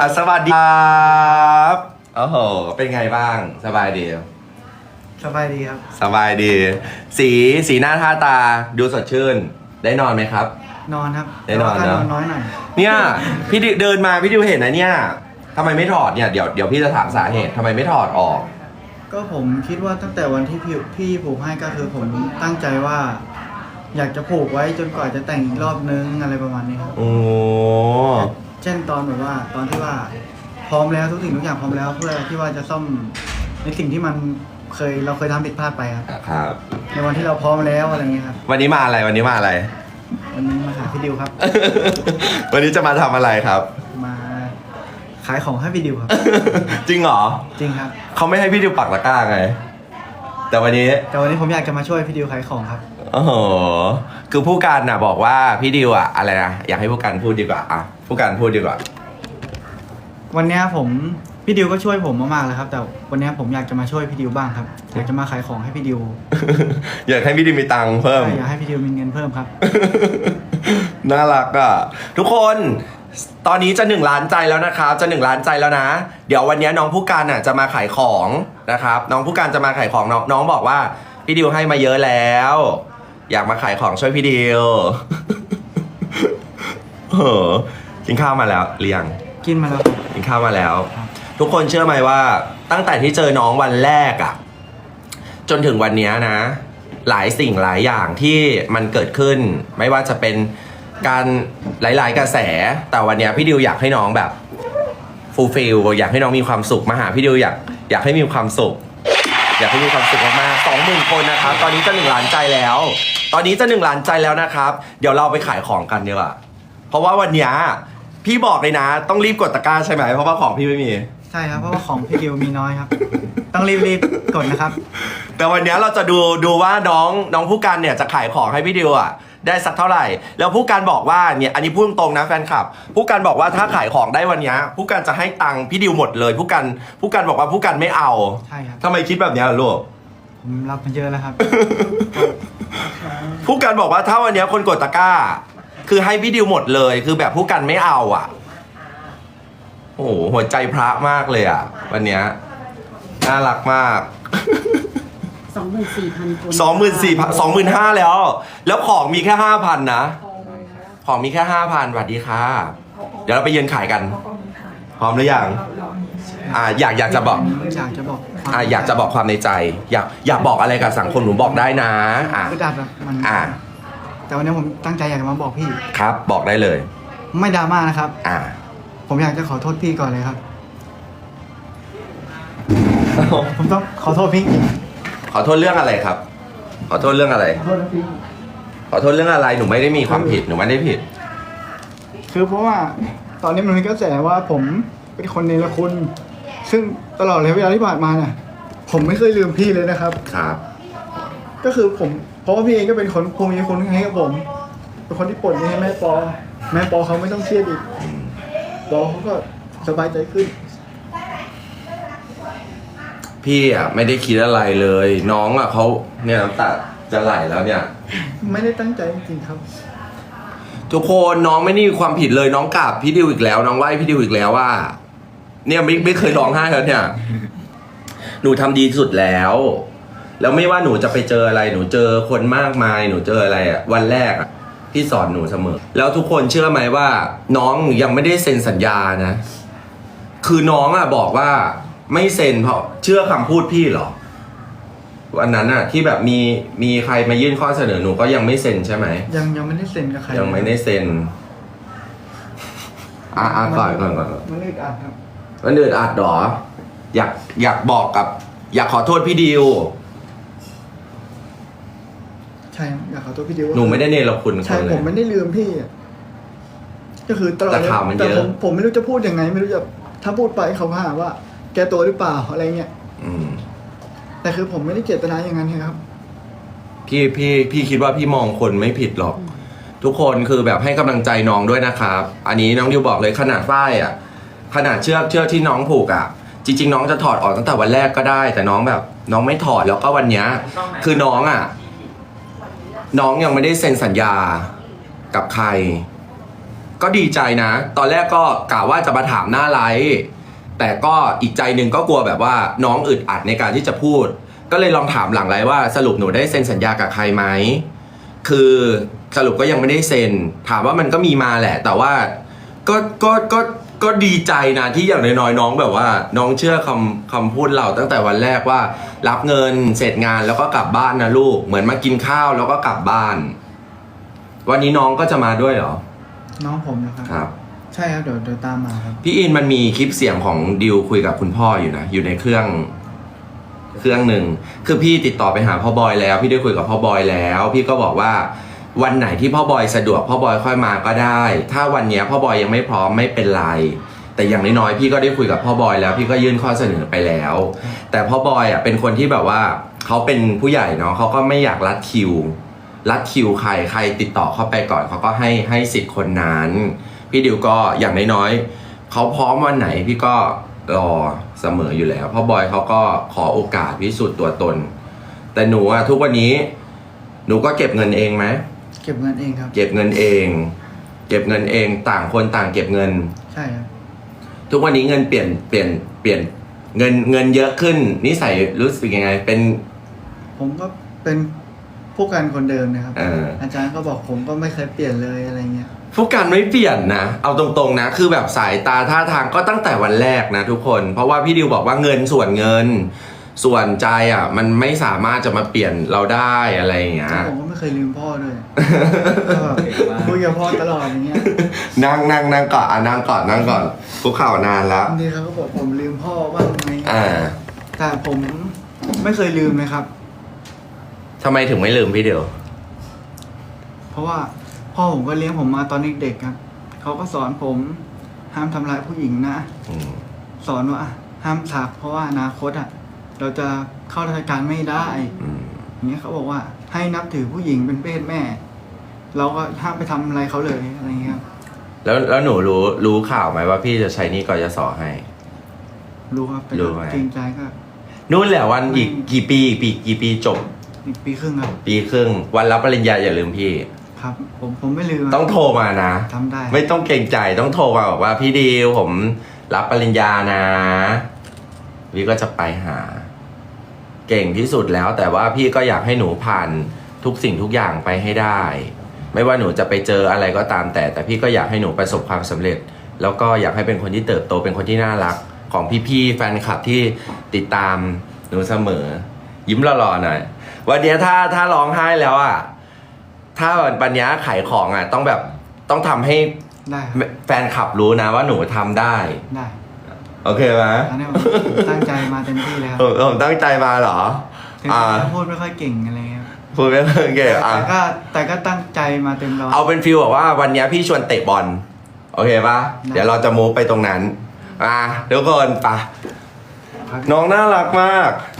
อะสวัสดีครับโอ้โหเป็นไงบ้างสบายดี สบายดีครับ สบายดี สีสีหน้าท่าตาดูสดชื่น ได้นอนไหมครับ นอนครับได้นอนแต่ว่าเนอะก็นอนน้อยหน่อย เนี่ยพี่ดิเดินมาพี่ดิวเห็นนะเนี่ยทำไมไม่ถอดเนี่ยเดี๋ยวเดี๋ยวพี่จะถามสาเหตุทำไมไม่ถอดออก ก็ผมคิดว่าตั้งแต่วันที่พี่พี่ผูกให้ก็คือผมตั้งใจว่า อยากจะผูกไว้จนกว่าจะแต่งอีกรอบนึงอะไรประมาณนี้ครับ โอ้เช่นตอนแบบว่าตอนที่ว่าพร้อมแล้วทุกสิ่งทุกอย่างพร้อมแล้วเพื่อที่ว่าจะซ่อมในสิ่งที่มันเคยเราเคยทำผิดพลาดไปครับ ครับ ในวันที่เราพร้อมแล้วอะไรเงี้ยครับ วันนี้มาอะไรวันนี้มาอะไร วันนี้มาหาพี่ดิวครับ วันนี้จะมาทำอะไรครับ มาขายของให้พี่ดิวครับ จริงเหรอจริงครับ เขาไม่ให้พี่ดิวปักตะกร้าไง แต่วันนี้แต่วันนี้ผมอยากจะมาช่วยพี่ดิวขายของครับ โอ้โหคือผู้การน่ะบอกว่าพี่ดิวอะอะไรนะอยากให้ผู้การพูดดีกว่าอะผู้การพูดดีกว่า วันเนี้ยผมพี่ดิวก็ช่วยผมมากๆเลยครับ แต่วันเนี้ยผมอยากจะมาช่วยพี่ดิวบ้างครับ อยากจะมาขายของให้พี่ดิวอยากให้พี่ดิวมีตังค์เพิ่มใช่อยากให้พี่ดิวมีเงินเพิ่มครับ น่ารักอะ ทุกคนตอนนี้จะหนึ่งล้านใจแล้วนะครับจะหนึ่งล้านใจแล้วนะ เดี๋ยววันนี้น้องผู้การอะจะมาขายของนะครับ น้องผู้การจะมาขายของน้องน้องบอกว่า พี่ดิวให้มาเยอะแล้ว อยากมาขายของช่วยพี่ดิวเออกินข้าวมาแล้วเรียงกินมาแล้วครับกินข้าวมาแล้วครับทุกคนเชื่อไหมว่า ตั้งแต่ที่เจอน้องวันแรกอะจนถึงวันเนี้ยนะ หลายสิ่งหลายอย่างที่มันเกิดขึ้น ไม่ว่าจะเป็นการหลาย ๆ กระแส แต่วันเนี้ยพี่ดิวอยากให้น้องแบบฟูลฟิลอยากให้น้องมีความสุขมาหาพี่ดิวอยากอยากให้มีความสุข อยากให้มีความสุขมากๆสองหมื่นคนนะครับ ตอนนี้จะหนึ่งล้านใจแล้ว ตอนนี้จะหนึ่งล้านใจแล้วนะครับ เดี๋ยวเราไปขายของกันดีกว่า เพราะว่าวันเนี้ยพี่บอกเลยนะ ต้องรีบกดตะกร้าใช่ไหม เพราะว่าของพี่ไม่มี ใช่ครับเพราะว่าของพี่ดิวมีน้อยครับ ต้องรีบๆกดนะครับ แต่วันเนี้ยเราจะดูดูว่าน้องน้องผู้การเนี่ยจะขายของให้พี่ดิวอะ ได้สักเท่าไหร่ แล้วผู้การบอกว่าเนี่ยอันนี้พูดตรงๆนะแฟนคลับ ผู้การบอกว่าถ้าขายของได้วันเนี้ยผู้การจะให้ตังค์พี่ดิวหมดเลย ผู้การผู้การบอกว่าผู้การไม่เอาใช่ครับทำไมคิดแบบเนี้ยล่ะลูกผมรับมาเยอะแล้วครับ ผู้การบอกว่าถ้าวันเนี้ยคนกดตะกร้า คือให้พี่ดิวหมดเลยคือแบบผู้การไม่เอาอะ โอ้โหหัวใจพระมากเลยอะ วันเนี้ยน่ารักมาก สองหมื่นสี่พันคนสองหมื่นสี่พันสองหมื่นห้าแล้ว แล้วของมีแค่ห้าพันนะ ของมีแค่ห้าพันสวัสดีค่ะ เดี๋ยวเราไปยืนขายกัน พร้อมหรือยังอ่าอยากอยากจะบอก อยากจะบอกควมอ่าอยากจะบอกความในใจ อยากอยากบอกอะไรกับสังคมหนูบอกได้นะอ่าคือดัดอะมันอ่าแต่วันนี้ผมตั้งใจอยากจะมาบอกพี่ ครับ บอกได้เลย ไม่ดราม่านะครับ อ่า ผมอยากจะขอโทษพี่ก่อนเลยครับ ผมต้องขอโทษพี่จริงข อโทษเรื่องอะไรครับ ขอโทษเรื่องอะไร ขอโทษนะพี่ขอโทษเรื่องอะไรหนูไม่ได้มีความผิดหนูไม่ได้ผิด คือเพราะว่าตอนนี้มันมีกระแสว่าผมเป็นคนเนรคุณ ซึ่งตลอดระยะเวลาที่ผ่านมาเนี่ยผมไม่เคยลืมพี่เลยนะครับ ครับ ก็คือผม เพราะว่าพี่เองก็เป็นคนภูมิคุณให้กับผม เป็นคนที่ปลดหนี้ให้แม่ปอ แม่ปอเขาไม่ต้องเครียดอีกปอเขาก็สบายใจขึ้น พี่อะไม่ได้คิดอะไรเลย น้องอะเขาเนี่ยน้ำตาจะไหลแล้วเนี่ย ไม่ได้ตั้งใจจริงๆครับ ทุกคนน้องไม่ได้มีความผิดเลยน้องกราบพี่ดิวอีกแล้ว น้องไหว้พี่ดิวอีกแล้วว่า เนี่ยไม่ไม่เคยร้องไห้แล้วเนี่ย หนูทำดีที่สุดแล้ว แล้วไม่ว่าหนูจะไปเจออะไรหนูเจอคนมากมาย หนูเจออะไรอะวันแรกอะพี่สอนหนูเสมอ แล้วทุกคนเชื่อไหมว่า น้องยังไม่ได้เซ็นสัญญานะ คือน้องอะบอกว่า ไม่เซ็นเพราะเชื่อคำพูดพี่เหรอวันนั้นอะที่แบบมีมีใครมายื่นข้อเสนอหนูก็ยังไม่เซ็นใช่ไหมยังยังไม่ได้เซ็นกับใครยังไม่ได้เซ็นอะอะก่อนก่อนก่อนมันอึดอัดครับวันอื่นอัดหรอ อยากอยากบอกกับ อยากขอโทษพี่ดิวใช่ครับอยากขอโทษพี่ดิวหนูไม่ได้เนรคุณคใช่นเลผยมไม่ได้ลืมพี่อะก็คือตลอดแต่ข่าวมันเยอะผมผมไม่รู้จะพูดยังไง ไม่รู้จะถ้าพูดไปเขาหาว่า แกตัวหรือเปล่าอะไรเงี้ยอืม แต่คือผมไม่ได้เจตนาอย่างนั้นครับ พี่พี่พี่คิดว่าพี่มองคนไม่ผิดหรอก ทุกคนคือแบบให้กำลังใจน้องด้วยนะครับ อันนี้น้องดิวบอกเลยขนาดฝ้ายอะ ขนาดเชือกเชือกที่น้องผูกอะ จริง ๆ น้องจะถอดออกตั้งแต่วันแรกก็ได้ แต่น้องแบบ น้องไม่ถอดแล้วก็วันเนี้ยคือน้องอะ น้องยังไม่ได้เซ็นสัญญากับใคร ก็ดีใจนะ ตอนแรกก็กะว่าจะมาถามหน้าไลฟ์ แต่ก็อีกใจหนึ่งก็กลัวแบบว่าน้องอึดอัดในการที่จะพูด ก็เลยลองถามหลังไลฟ์ว่าสรุปหนูได้เซ็นสัญญากับใครไหมคือสรุปก็ยังไม่ได้เซ็น ถามว่ามันก็มีมาแหละ แต่ว่าก็ก็ก็ก็ดีใจนะที่อย่างน้อยๆน้องแบบว่า น้องเชื่อคำคำพูดเราตั้งแต่วันแรกว่า รับเงินเสร็จงานแล้วก็กลับบ้านนะลูก เหมือนมากินข้าวแล้วก็กลับบ้าน วันนี้น้องก็จะมาด้วยเหรอ น้องผมนะครับ ครับ ใช่ครับเดี๋ยวเดี๋ยวตามมาครับ พี่อินมันมีคลิปเสียงของดิวคุยกับคุณพ่ออยู่นะ อยู่ในเครื่อง เครื่องหนึ่งคือพี่ติดต่อไปหาพ่อบอยแล้ว พี่ได้คุยกับพ่อบอยแล้ว พี่ก็บอกว่า วันไหนที่พ่อบอยสะดวกพ่อบอยค่อยมาก็ได้ ถ้าวันเนี้ยพ่อบอยยังไม่พร้อมไม่เป็นไร แต่อย่างน้อยๆพี่ก็ได้คุยกับพ่อบอยแล้ว พี่ก็ยื่นข้อเสนอไปแล้ว แต่พ่อบอยอะเป็นคนที่แบบว่าเขาเป็นผู้ใหญ่เนาะเขาก็ไม่อยากรัดคิว รัดคิวใครใครติดต่อเข้าไปก่อนเขาก็ให้ให้สิทธิ์คนนั้น พี่ดิวก็อย่างน้อยๆเขาพร้อมวันไหนพี่ก็รอเสมออยู่แล้วเพราะบอยเขาก็ขอโอกาสพิสูจน์ตัวตน แต่หนูอะทุกวันนี้ หนูก็เก็บเงินเองไหมเก็บเงินเองครับ เก็บเงินเอง เก็บเงินเองต่างคนต่างเก็บเงิน ใช่ครับ ทุกวันนี้เงินเปลี่ยนเปลี่ยนเปลี่ยนเงินเงินเยอะขึ้นนิสัยรู้สึกยังไง เป็น ผมก็เป็น ผู้การคนเดิมนะครับเอออาจารย์ก็บอกผมก็ไม่เคยเปลี่ยนเลยอะไรเงี้ยผู้การไม่เปลี่ยนนะ เอาตรงๆนะ คือแบบสายตาท่าทางก็ตั้งแต่วันแรกนะทุกคน เพราะว่าพี่ดิวบอกว่าเงินส่วนเงิน ส่วนใจอะ มันไม่สามารถจะมาเปลี่ยนเราได้อะไรอย่างเงี้ยผมก็ไม่เคยลืมพ่อด้วยก็แบบคุยกับพ่อตลอดอย่างเงี้ยนั่งนั่งนั่งก่อนอะนั่งก่อนนั่งก่อนคุกเข่านานแล้วบางทีเขาก็บอกผมลืมพ่อบ้างไงอ่าแต่ผมไม่เคยลืมเลยครับ ทำไมถึงไม่ลืมพี่เดียว เพราะว่าพ่อผมก็เลี้ยงผมมาตอนเด็กๆครับเขาก็สอนผมห้ามทำร้ายผู้หญิงนะ อืม สอนว่าห้ามสักเพราะว่าอนาคตอะ เราจะเข้าราชการไม่ได้ อืม อย่างเงี้ยเขาบอกว่าให้นับถือผู้หญิงเป็นเพศแม่ เราก็ห้ามไปทำอะไรเขาเลยอะไรเงี้ยครับแล้วแล้วหนูรู้รู้ข่าวไหมว่าพี่จะใช้หนี่กยศให้ รู้ครับแต่รู้ไหม เกรงใจก็ นู่นแหละวันอีกกี่ปีอีกปีกี่ปีจบ อีกปีครึ่งครับ ปีครึ่ง วันรับปริญญาอย่าลืมพี่ ครับ ผมผมไม่ลืมต้องโทรมานะ ทำได้ไม่ต้องเกรงใจต้องโทรมาบอกว่าพี่ดิวผมรับปริญญานะ พี่ก็จะไปหา เก่งที่สุดแล้ว แต่ว่าพี่ก็อยากให้หนูผ่านทุกสิ่งทุกอย่างไปให้ได้ ไม่ว่าหนูจะไปเจออะไรก็ตามแต่ แต่พี่ก็อยากให้หนูประสบความสำเร็จ แล้วก็อยากให้เป็นคนที่เติบโตเป็นคนที่น่ารัก ของพี่ๆแฟนคลับที่ติดตามหนูเสมอ ยิ้มหล่อๆหน่อยวันเนี้ยถ้าถ้าร้องไห้แล้วอะถ้าปัญญาขายของอะ ต้องแบบต้องทำให้ได้ครับแฟนคลับรู้นะว่าหนูทำได้ ได้ โอเคไหมอันนี้ผมตั้งใจมาเต็มที่เลยครับผมผมตั้งใจมาเหรอถึงอ่าจะพูดไม่ค่อยเก่งอะไรเงี้ยครับพูดไม่ค่อยเก่งอะแต่ก็แต่ก็ตั้งใจมาเต็มร้อยเอาเป็นฟิลแบบว่าวันเนี้ยพี่ชวนเตะบอลโอเคปะได้เดี๋ยวเราจะมูฟไปตรงนั้น อะทุกคนปะครับน้องน่ารักมาก